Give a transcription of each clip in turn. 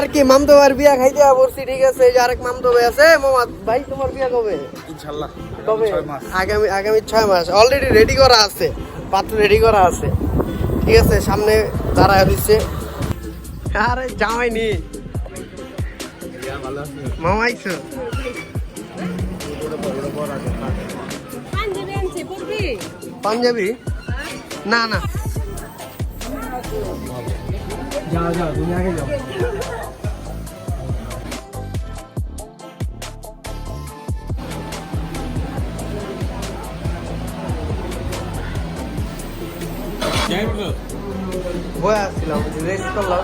আর কি মামতো ভাইয়ের বিয়া খাইতে বলছি ঠিক আছে? এই যে আরেক ভাই আছে মামা ভাই তোমার বিয়া কবে? ইনশাল্লাহ কবে? আগামী আগামী ছয় মাস। অলরেডি রেডি করা আছে পাত্র রেডি করা আছে। ঠিক আছে সামনে দাঁড়ায় দিচ্ছে। আরে জামাই নি মামা আইছো পাঞ্জাবি? না না। যাও যাও তুমি আগে যাও বয়ে আসছিলাম রেস্ট করলাম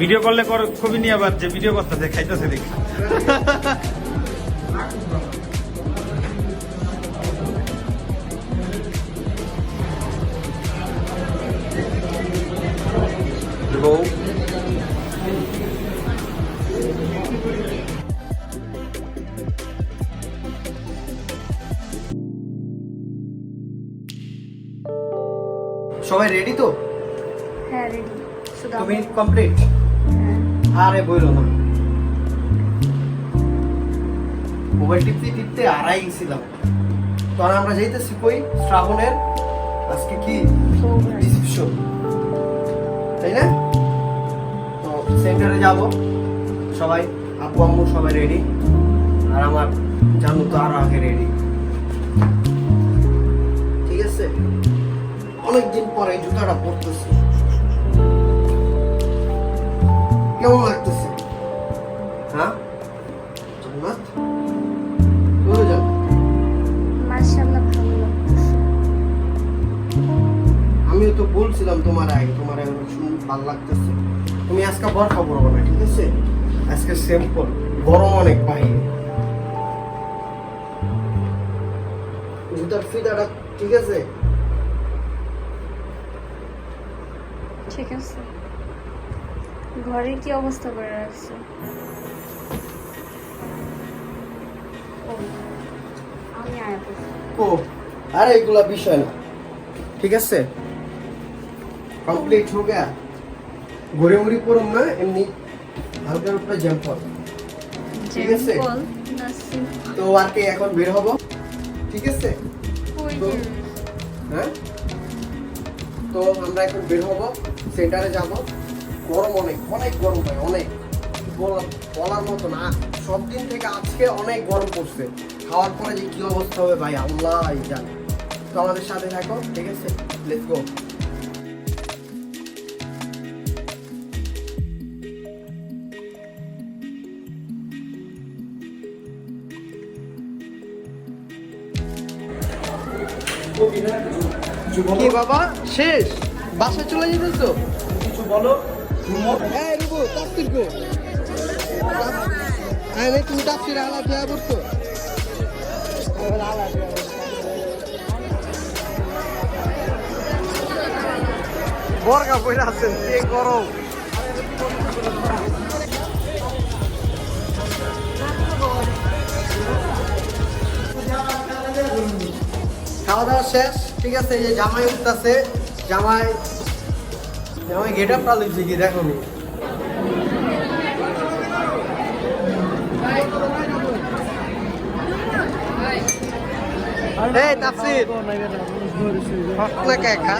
ভিডিও করলে কর ছবি নিয়ে আবার যে ভিডিও করতেছে খাইতেছে দেখি। সবাই রেডি তো? হ্যাঁ রেডি শুধু তুমি কমপ্লিট আরে বইলো না। মোবাইল টিপতে টিপতে আড়াই গেছিলাম। তখন আমরা যাইতেছি কই? শ্রাবণের আজকে কি? রিসেপশন। তাই না? তো সেন্টারে যাব। সবাই আপু আম্মু সবাই রেডি আর আমার জানু তো আরও আগে রেডি ঠিক আছে? অনেকদিন পরে জুতাটা পরতেছি। কেমন লাগতেছে। হ্যাঁ? জান্নাত কোথায় যাও। মাশাআল্লাহ ভালো লাগতেছে। আমিও তো বলছিলাম তোমার আগে তোমার ভালো লাগতেছে। তুমি আজকে বরখা পরবো না ঠিক আছে? আজকে সিম্পল গরম অনেক বাইরে। জুতার ফিতাটা ঠিক আছে? ঠিক আছে। ঘরে কি অবস্থা করে রাখছে? ও, আমি আয়া। আরে এগুলা বিষয় না। ঠিক আছে? কমপ্লিট হো গয়া। ঘুরে পড়ুন না এমনি হালকার উপরে ঠিক আছে। তো আর কি এখন বের হব? ঠিক আছে? হ্যাঁ? তো আমরা এখন বের হব সেন্টারে যাব। গরম অনেক অনেক গরম ভাই অনেক। বলা- বলার মতো না। সব দিন থেকে আজকে অনেক গরম পড়ছে। খাওয়ার পরে যে কি অবস্থা হবে ভাই আল্লাহ জানে। তো আমাদের সাথে থাকো ঠিক আছে? লেটস গো কি বাবা? শেষ। বাসায় চলে যেতেছো? কিছু বলো। রুবু তাফসির গো তুমি তাফসির আলা দেয়া পড়তো বর্গা বইরা আছেন কে গরম? খাওয়া দাওয়া শেষ ঠিক আছে এই যে জামাই উঠতেছে জামাই জামাই গেট আপ পালিয়েছে কি দেখো এই তাফসির। হক না কে খা